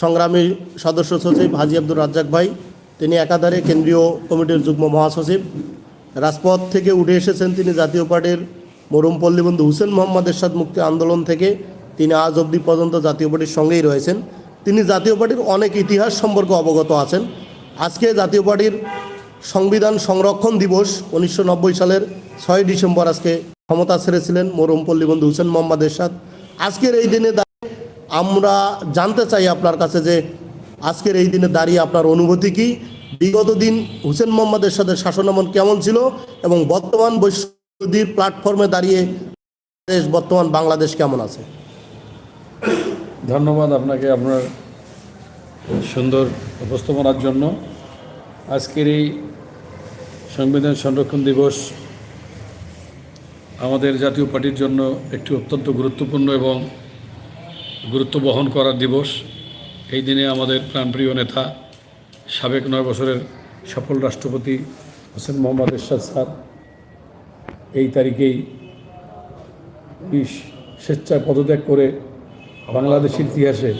সংগ্রামী সদস্য সচিব হাজি আব্দুর রাজ্জাক ভাই, তিনি একাধারে কেন্দ্রীয় কমিটির যুগ্ম মহাসচিব। রাজপথ থেকে উঠে এসেছেন তিনি জাতীয় পার্টির মরুম পল্লীবন্ধু হুসেন মোহাম্মদ এরশাদ মুক্তি আন্দোলন থেকে। তিনি আজ অবধি পর্যন্ত জাতীয় পার্টির সঙ্গেই রয়েছেন। তিনি জাতীয় পার্টির অনেক ইতিহাস সম্পর্কে অবগত আছেন। আজকে জাতীয় পার্টির সংবিধান সংরক্ষণ দিবস উনিশশো নব্বই সালের ছয় ডিসেম্বর আজকে ক্ষমতা ছেড়েছিলেন মরুম পল্লীবন্ধু হুসেন মোহাম্মদ এরশাদ। আজকের এই দিনে আমরা জানতে চাই আপনার কাছে যে আজকের এই দিনে দাঁড়িয়ে আপনার অনুভূতি কি? বিগত দিন হুসেন মোহাম্মদের সাথে শাসনামল কেমন ছিল এবং বর্তমান বৈশ্বদির প্ল্যাটফর্মে দাঁড়িয়ে দেশ, বর্তমান বাংলাদেশ কেমন আছে? ধন্যবাদ আপনাকে আপনার সুন্দর উপস্থাপনার জন্য। আজকের এই সংবিধান সংরক্ষণ দিবস আমাদের জাতীয় পার্টির জন্য একটি অত্যন্ত গুরুত্বপূর্ণ এবং গুরুত্ব বহন করার দিবস। এই দিনে আমাদের প্রাণপ্রিয় নেতা, সাবেক নয় বছরের সফল রাষ্ট্রপতি হোসেন মোহাম্মদ এরশাদ স্যার, এই তারিখেই উনি স্বেচ্ছায় পদত্যাগ করে বাংলাদেশের ইতিহাসে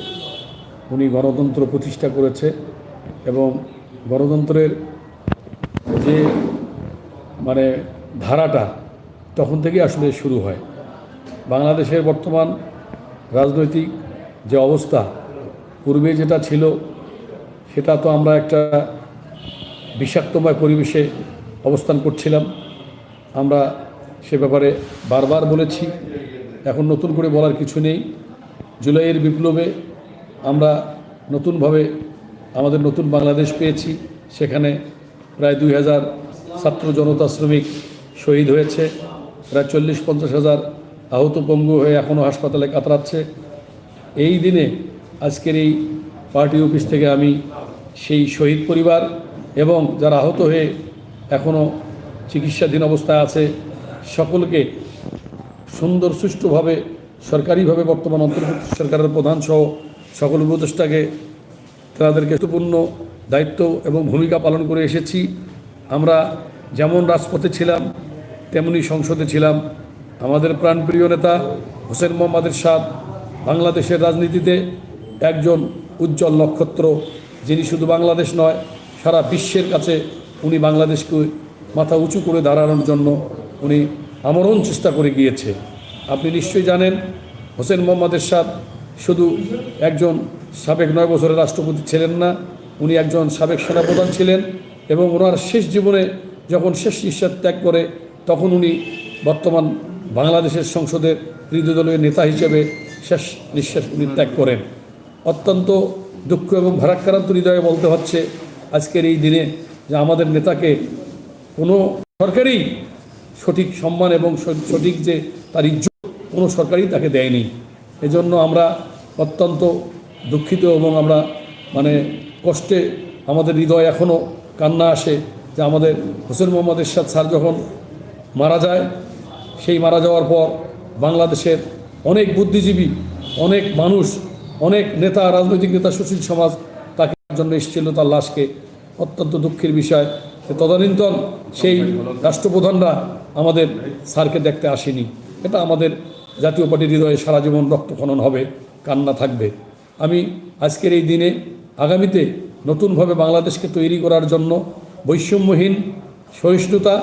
উনি গণতন্ত্র প্রতিষ্ঠা করেছে এবং গণতন্ত্রের যে মানে ধারাটা তখন থেকে আসলে শুরু হয়। বাংলাদেশের বর্তমান রাজনৈতিক যে অবস্থা, পূর্বে যেটা ছিল, সেটা তো আমরা একটা বিষাক্তময় পরিবেশে অবস্থান করছিলাম। আমরা সে ব্যাপারে বারবার বলেছি, এখন নতুন করে বলার কিছু নেই। জুলাইয়ের বিপ্লবে আমরা নতুনভাবে আমাদের নতুন বাংলাদেশ পেয়েছি। সেখানে প্রায় দুই হাজার ছাত্র জনতা শ্রমিক শহীদ হয়েছে, প্রায় চল্লিশ পঞ্চাশ হাজার আহত পঙ্গু হয়ে এখনও হাসপাতালে কাতরাচ্ছে। এই দিনে আজকের এই পার্টি অফিস থেকে আমি সেই শহীদ পরিবার এবং যারা আহত হয়ে এখনও চিকিৎসাধীন অবস্থায় আছে, সকলকে সুন্দর সুষ্ঠুভাবে সরকারিভাবে বর্তমান অন্তর্ভুক্ত সরকারের প্রধান সহ সকল উপদেষ্টাকে তাদেরকে গুরুত্বপূর্ণ দায়িত্ব এবং ভূমিকা পালন করে এসেছি। আমরা যেমন রাজপথে ছিলাম, তেমনি সংসদে ছিলাম। আমাদের প্রাণপ্রিয় নেতা হোসেন মোহাম্মদ এরশাদ বাংলাদেশের রাজনীতিতে একজন উজ্জ্বল নক্ষত্র, যিনি শুধু বাংলাদেশ নয়, সারা বিশ্বের কাছে উনি বাংলাদেশকে মাথা উঁচু করে দাঁড়ানোর জন্য উনি আমরণ চেষ্টা করে গিয়েছে। আপনি নিশ্চয়ই জানেন, হোসেন মোহাম্মদ এরশাদ শুধু একজন সাবেক নয় বছরের রাষ্ট্রপতি ছিলেন না, উনি একজন সাবেক সেনাপ্রধান ছিলেন এবং ওনার শেষ জীবনে যখন শেষ নিঃশ্বাস ত্যাগ করে, তখন উনি বর্তমান বাংলাদেশের সংসদের বিরোধী দলীয় নেতা হিসেবে শেষ নিঃশ্বাস উনি ত্যাগ করেন। অত্যন্ত দুঃখ এবং ভারাক্রান্ত হৃদয়ে বলতে হচ্ছে, আজকের এই দিনে যে আমাদের নেতাকে কোনো সরকারই সঠিক সম্মান এবং সঠিক যে তার ইজ্জত, কোনো সরকারই তাকে দেয়নি। এজন্য আমরা অত্যন্ত দুঃখিত এবং আমরা মানে কষ্টে আমাদের হৃদয় এখনও কান্না আসে যে আমাদের হোসেন মোহাম্মদ এরশাদ স্যার যখন মারা যায় সেই মারা যাওয়ার পর বাংলাদেশের অনেক বুদ্ধিজীবী, অনেক মানুষ, অনেক নেতা, রাজনৈতিক নেতা, সুশীল সমাজ তাকে জন্য এসেছিল তার লাশকে। অত্যন্ত দুঃখের বিষয়। তদানীন্তন সেই রাষ্ট্রপ্রধানরা আমাদের স্যারকে দেখতে আসেনি। এটা আমাদের জাতীয় পার্টির হৃদয়ে সারা জীবন রক্তখনন হবে, কান্না থাকবে। আমি আজকের এই দিনে আগামীতে নতুনভাবে বাংলাদেশকে তৈরি করার জন্য বৈষম্যহীন, সহিষ্ণুতা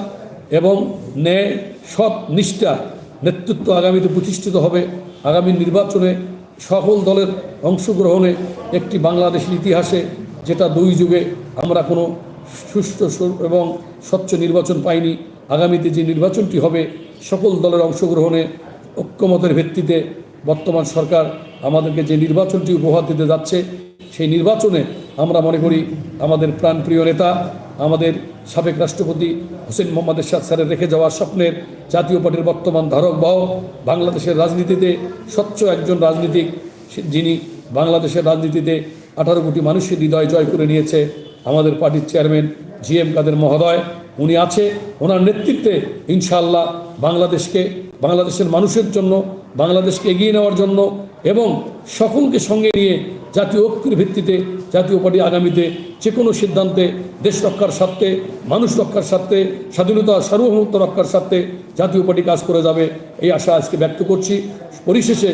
এবং ন্যায় সৎ নিষ্ঠা, নেতৃত্ব আগামীতে প্রতিষ্ঠিত হবে। আগামী নির্বাচনে সকল দলের অংশগ্রহণে একটি বাংলাদেশের ইতিহাসে যেটা দুই যুগে আমরা কোনো সুষ্ঠু সু- এবং স্বচ্ছ নির্বাচন পাইনি। আগামীতে যে নির্বাচনটি হবে, সকল দলের অংশগ্রহণে ঐক্যমতের ভিত্তিতে বর্তমান সরকার আমাদেরকে যে নির্বাচনটি উপহার দিতে যাচ্ছে, সেই নির্বাচনে আমরা মনে করি আমাদের প্রাণপ্রিয় নেতা, আমাদের সাবেক রাষ্ট্রপতি হোসেন মোহাম্মদ এরশাদ স্যারের রেখে যাওয়া স্বপ্নের জাতীয় পার্টির বর্তমান ধারক বাহক বাংলাদেশের রাজনীতিতে স্বচ্ছ একজন রাজনীতিক, যিনি বাংলাদেশের রাজনীতিতে আঠারো কোটি মানুষের হৃদয় জয় করে নিয়েছে, আমাদের পার্টির চেয়ারম্যান জি এম কাদের মহোদয়। উনি আছে, ওনার নেতৃত্বে ইনশাআল্লাহ বাংলাদেশকে, বাংলাদেশের মানুষের জন্য, বাংলাদেশকে এগিয়ে নেওয়ার জন্য এবং সকলকে সঙ্গে নিয়ে জাতীয় ঐক্যের ভিত্তিতে, জাতীয় পার্টি আগামীতে যে কোনো সিদ্ধান্তে দেশ রক্ষার স্বার্থে, মানুষ রক্ষার স্বার্থে, স্বাধীনতা সার্বভৌমত্ব রক্ষার স্বার্থে জাতীয় পার্টি কাজ করে যাবে, এই আশা আজকে ব্যক্ত করছি। পরিশেষে